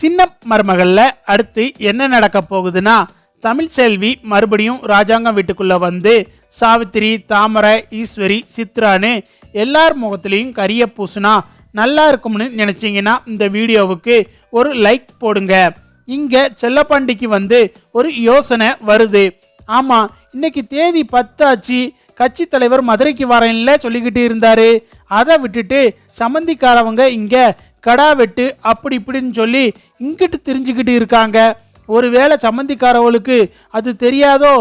சின்ன மருமகளில் அடுத்து என்ன நடக்க போகுதுன்னா தமிழ் செல்வி மறுபடியும் ராஜாங்கம் வீட்டுக்குள்ளே வந்து சாவித்திரி தாமரை ஈஸ்வரி சித்ரான்னு எல்லார் முகத்துலேயும் கரிய பூசுனா நல்லா இருக்கும்னு நினச்சிங்கன்னா இந்த வீடியோவுக்கு ஒரு லைக் போடுங்க. இங்கே செல்லப்பாண்டிக்கு வந்து ஒரு யோசனை வருது. ஆமாம் இன்னைக்கு தேதி பத்தாச்சு. கட்சி தலைவர் மதுரைக்கு வரேன்ல சொல்லிக்கிட்டு இருந்தாரு. அதை விட்டுட்டு சம்மந்திக்காரவங்க இங்கே கடா வெட்டு அப்படி இப்படின்னு சொல்லி இங்கிட்டு தெரிஞ்சுக்கிட்டு இருக்காங்க. ஒருவேளை சம்மந்திக்காரவளுக்கு அது தெரியாதோ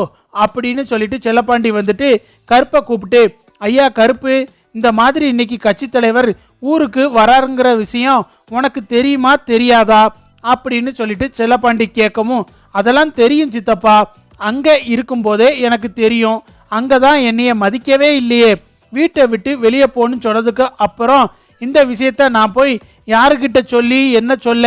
அப்படின்னு சொல்லிட்டு செல்லப்பாண்டி வந்துட்டு கருப்பை கூப்பிட்டு ஐயா கருப்பு இந்த மாதிரி இன்னைக்கு கட்சி தலைவர் ஊருக்கு வராருங்கிற விஷயம் உனக்கு தெரியுமா தெரியாதா? அப்படின்னு சொல்லிட்டு செல்லப்பாண்டி கேட்கவும் அதெல்லாம் தெரியும் சித்தப்பா. அங்கே இருக்கும்போதே எனக்கு தெரியும். அங்கே தான் என்னைய மதிக்கவே இல்லையே. வீட்டை விட்டு வெளியே போகணும்னு சொன்னதுக்கு அப்புறம் இந்த விஷயத்த நான் போய் யாருக்கிட்ட சொல்லி என்ன சொல்ல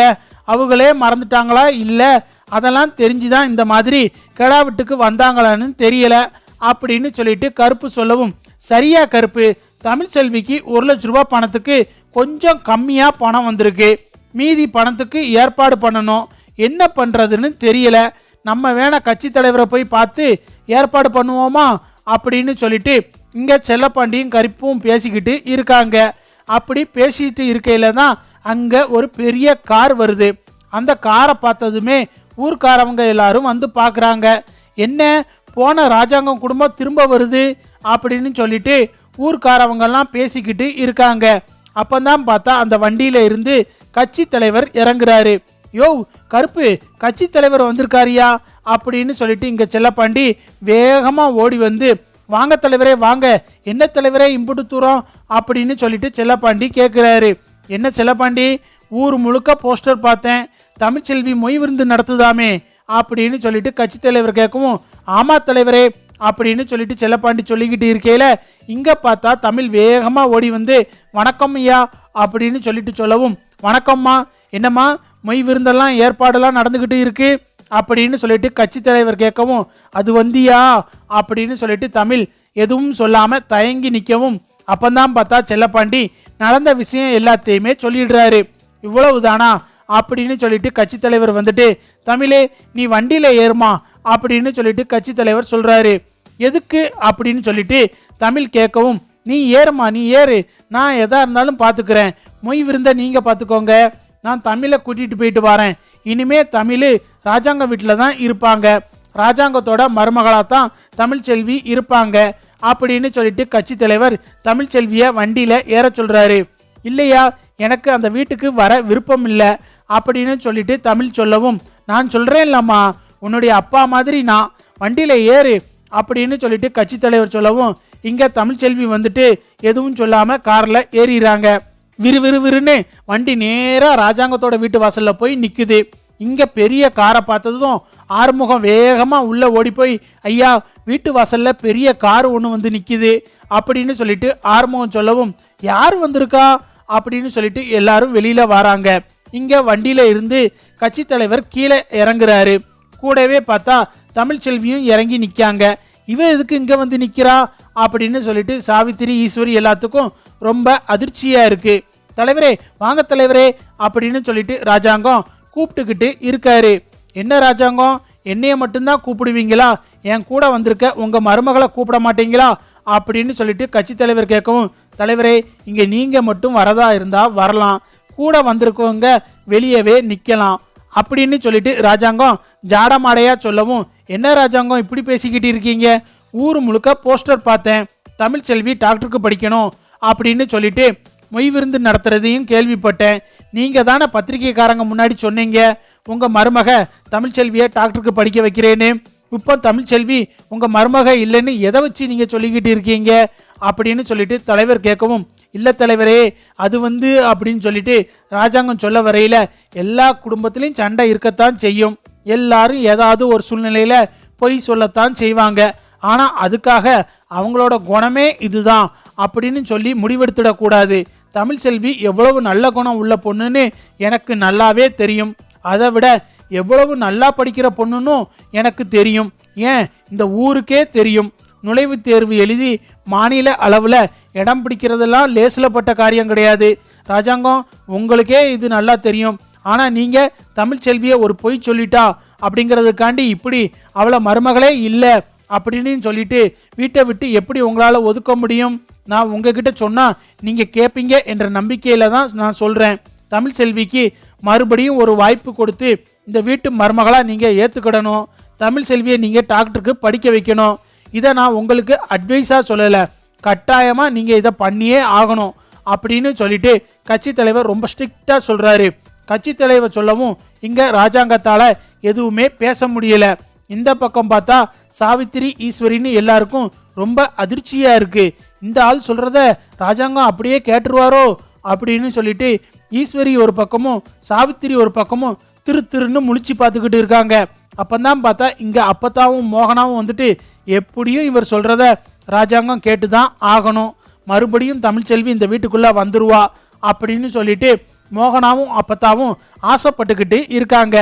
அவங்களே மறந்துட்டாங்களா? இல்லை அதெல்லாம் தெரிஞ்சு தான் இந்த மாதிரி கெடாவிட்டுக்கு வந்தாங்களான்னு தெரியலை அப்படின்னு சொல்லிட்டு கருப்பு சொல்லவும் சரியா கருப்பு தமிழ் செல்விக்கு ஒரு லட்ச ரூபா பணத்துக்கு கொஞ்சம் கம்மியாக பணம் வந்திருக்கு. மீதி பணத்துக்கு ஏற்பாடு பண்ணணும். என்ன பண்ணுறதுன்னு தெரியல. நம்ம வேணால் கட்சி தலைவரை போய் பார்த்து ஏற்பாடு பண்ணுவோமா? அப்படின்னு சொல்லிட்டு இங்கே செல்லப்பாண்டியும் கருப்பும் பேசிக்கிட்டு இருக்காங்க. அப்படி பேசிட்டு இருக்கையில தான் அங்க ஒரு பெரிய கார் வருது. அந்த காரை பார்த்ததுமே ஊர்க்காரவங்க எல்லாரும் வந்து பார்க்குறாங்க. என்ன? போன ராஜாங்கம் குடும்பம் திரும்ப வருது? அப்படின்னு சொல்லிட்டு ஊர்க்காரவங்கெல்லாம் பேசிக்கிட்டு இருக்காங்க. அப்பந்தான் பார்த்தா அந்த வண்டியில இருந்து கட்சி தலைவர் இறங்குறாரு. யோ கருப்பு கட்சி தலைவர் வந்திருக்காரியா அப்படின்னு சொல்லிட்டு இங்க செல்லப்பாண்டி வேகமா ஓடி வந்து வாங்க தலைவரே வாங்க. என்ன தலைவரே இம்புட்டு தூரம் அப்படின்னு சொல்லிட்டு செல்லப்பாண்டி கேட்குறாரு என்ன செல்லப்பாண்டி? ஊர் முழுக்க போஸ்டர் பார்த்தேன். தமிழ்ச்செல்வி மொய் விருந்து நடத்துதாமே அப்படின்னு சொல்லிட்டு கட்சி தலைவர் கேட்கவும் ஆமா தலைவரே அப்படின்னு சொல்லிட்டு செல்லப்பாண்டி சொல்லிக்கிட்டு இருக்கையில இங்கே பார்த்தா தமிழ் வேகமாக ஓடி வந்து வணக்கம் ஐயா அப்படின்னு சொல்லிட்டு சொல்லவும் வணக்கம்மா என்னம்மா மொய் விருந்தெல்லாம் ஏற்பாடெல்லாம் நடந்துக்கிட்டு இருக்கு. அப்படின்னு சொல்லிட்டு கட்சி தலைவர் கேட்கவும் அது வந்தியா? அப்படின்னு சொல்லிட்டு தமிழ் எதுவும் சொல்லாம தயங்கி நிற்கவும் அப்பந்தான் பார்த்தா செல்லப்பாண்டி நடந்த விஷயம் எல்லாத்தையுமே சொல்லிடுறாரு. இவ்வளவுதானா? அப்படின்னு சொல்லிட்டு கட்சி தலைவர் வந்துட்டு தமிழே நீ வண்டியில ஏறுமா? அப்படின்னு சொல்லிட்டு கட்சி தலைவர் சொல்றாரு. எதுக்கு? அப்படின்னு சொல்லிட்டு தமிழ் கேட்கவும் நீ ஏறுமா நீ ஏறு. நான் எதா இருந்தாலும் பார்த்துக்கிறேன் மொய் விருந்த நீங்க பார்த்துக்கோங்க நான் தமிழை கூட்டிட்டு போயிட்டு வரேன். இனிமே தமிழ் ராஜாங்க வீட்டில் தான் இருப்பாங்க. ராஜாங்கத்தோட மருமகளாக தான் தமிழ்ச்செல்வி இருப்பாங்க. அப்படின்னு சொல்லிட்டு கட்சி தலைவர் தமிழ்ச்செல்வியை வண்டியில் ஏற சொல்கிறாரு இல்லையா எனக்கு அந்த வீட்டுக்கு வர விருப்பம் இல்லை. அப்படின்னு சொல்லிட்டு தமிழ் சொல்லவும் நான் சொல்கிறேன் இல்லம்மா. உன்னுடைய அப்பா மாதிரி நான். வண்டியில் ஏறு. அப்படின்னு சொல்லிட்டு கட்சி தலைவர் சொல்லவும் இங்கே தமிழ்ச்செல்வி வந்துட்டு எதுவும் சொல்லாமல் காரில் ஏறிறாங்க. விறுவிறுவிறுன்னு வண்டி நேராக ராஜாங்கத்தோட வீட்டு வாசலில் போய் நிற்குது இங்கே பெரிய காரை பார்த்ததும் ஆறுமுகம் வேகமாக உள்ளே ஓடி போய் ஐயா வீட்டு வாசலில் பெரிய கார் ஒன்று வந்து நிற்கிது அப்படின்னு சொல்லிட்டு ஆறுமுகம் சொல்லவும் யார் வந்திருக்கா? அப்படின்னு சொல்லிட்டு எல்லாரும் வெளியில் வராங்க. இங்கே வண்டியில் இருந்து கட்சி தலைவர் கீழே இறங்குறாரு. கூடவே பார்த்தா தமிழ்ச்செல்வியும் இறங்கி நிற்காங்க இவன் எதுக்கு இங்கே வந்து நிற்கிறா அப்படின்னு சொல்லிட்டு சாவித்திரி ஈஸ்வரி எல்லாத்துக்கும் ரொம்ப அதிர்ச்சியாக இருக்குது தலைவரே வாங்க தலைவரே அப்படின்னு சொல்லிட்டு ராஜாங்கம் கூப்பிட்டுக்கிட்டு இருக்காரு. என்ன ராஜாங்கம்? என்னைய மட்டும்தான் கூப்பிடுவீங்களா? என் கூட வந்திருக்க உங்க மருமகளை கூப்பிட மாட்டீங்களா? அப்படின்னு சொல்லிட்டு கட்சி தலைவர் கேட்கவும் தலைவரே இங்க நீங்க மட்டும் வரதா இருந்தா வரலாம். கூட வந்திருக்கவங்க வெளியவே நிக்கலாம். அப்படின்னு சொல்லிட்டு ராஜாங்கம் ஜாடமாடையா சொல்லவும் என்ன ராஜாங்கம் இப்படி பேசிக்கிட்டு இருக்கீங்க? ஊர் முழுக்க போஸ்டர் பார்த்தேன். தமிழ்ச்செல்வி டாக்டருக்கு படிக்கணும். அப்படின்னு சொல்லிட்டு மொய் விருந்து நடத்துறதையும் கேள்விப்பட்டேன். நீங்க தானே பத்திரிகைக்காரங்க முன்னாடி சொன்னீங்க. உங்க மருமக தமிழ்ச்செல்வியை டாக்டருக்கு படிக்க வைக்கிறேன்னு. இப்போ தமிழ்ச்செல்வி உங்க மருமக இல்லைன்னு எதை வச்சு நீங்க சொல்லிக்கிட்டு இருக்கீங்க? அப்படின்னு சொல்லிட்டு தலைவர் கேட்கவும் இல்லை தலைவரே அது வந்து அப்படின்னு சொல்லிட்டு ராஜாங்கம் சொல்ல வரையில எல்லா குடும்பத்திலையும் சண்டை இருக்கத்தான் செய்யும். எல்லாரும் ஏதாவது ஒரு சூழ்நிலையில பொய் சொல்லத்தான் செய்வாங்க. ஆனால் அதுக்காக அவங்களோட குணமே இதுதான் அப்படின்னு சொல்லி முடிவெடுத்துடக்கூடாது. தமிழ்ச்செல்வி எவ்வளவு நல்ல குணம் உள்ள பொண்ணுன்னு எனக்கு நல்லாவே தெரியும். அதை விட எவ்வளவு நல்லா படிக்கிற பொண்ணுன்னும் எனக்கு தெரியும். ஏன்? இந்த ஊருக்கே தெரியும். நுழைவுத் தேர்வு எழுதி மாநில அளவில் இடம் பிடிக்கிறதெல்லாம் லேசில் பட்ட காரியம் கிடையாது. ராஜாங்கம் உங்களுக்கே இது நல்லா தெரியும். ஆனால் நீங்கள் தமிழ்ச்செல்வியை ஒரு பொய் சொல்லிட்டா அப்படிங்கிறதுக்காண்டி இப்படி அவளை மருமகளே இல்லை அப்படின்னு சொல்லிட்டு வீட்டை விட்டு எப்படி உங்களால் ஒதுக்க முடியும்? நான் உங்ககிட்ட சொன்னால் நீங்கள் கேட்பீங்க என்ற நம்பிக்கையில் தான் நான் சொல்கிறேன் தமிழ் செல்விக்கு மறுபடியும் ஒரு வாய்ப்பு கொடுத்து இந்த வீட்டு மருமகளாக நீங்கள் ஏற்றுக்கிடணும் தமிழ் செல்வியை நீங்கள் டாக்டருக்கு படிக்க வைக்கணும். இதை நான் உங்களுக்கு அட்வைஸாக சொல்லலை. கட்டாயமாக நீங்கள் இதை பண்ணியே ஆகணும் அப்படின்னு சொல்லிட்டு கட்சி தலைவர் ரொம்ப ஸ்ட்ரிக்டாக சொல்கிறாரு கட்சி தலைவர் சொல்லவும் இங்கே ராஜாங்கத்தால் எதுவுமே பேச முடியல. இந்த பக்கம் பார்த்தா சாவித்திரி ஈஸ்வரின்னு எல்லாருக்கும் ரொம்ப அதிர்ச்சியாக இருக்குது இந்த ஆள் சொல்கிறத ராஜாங்கம் அப்படியே கேட்டுருவாரோ அப்படின்னு சொல்லிட்டு ஈஸ்வரி ஒரு பக்கமும் சாவித்திரி ஒரு பக்கமும் திரு திருன்னு முழிச்சு பார்த்துக்கிட்டு இருக்காங்க. அப்பந்தான் பார்த்தா இங்கே அப்பத்தாவும் மோகனாவும் வந்துட்டு எப்படியும் இவர் சொல்கிறத ராஜாங்கம் கேட்டு தான் ஆகணும். மறுபடியும் தமிழ்ச்செல்வி இந்த வீட்டுக்குள்ளே வந்துருவா அப்படின்னு சொல்லிட்டு மோகனாவும் அப்பத்தாவும் ஆசைப்பட்டுக்கிட்டு இருக்காங்க.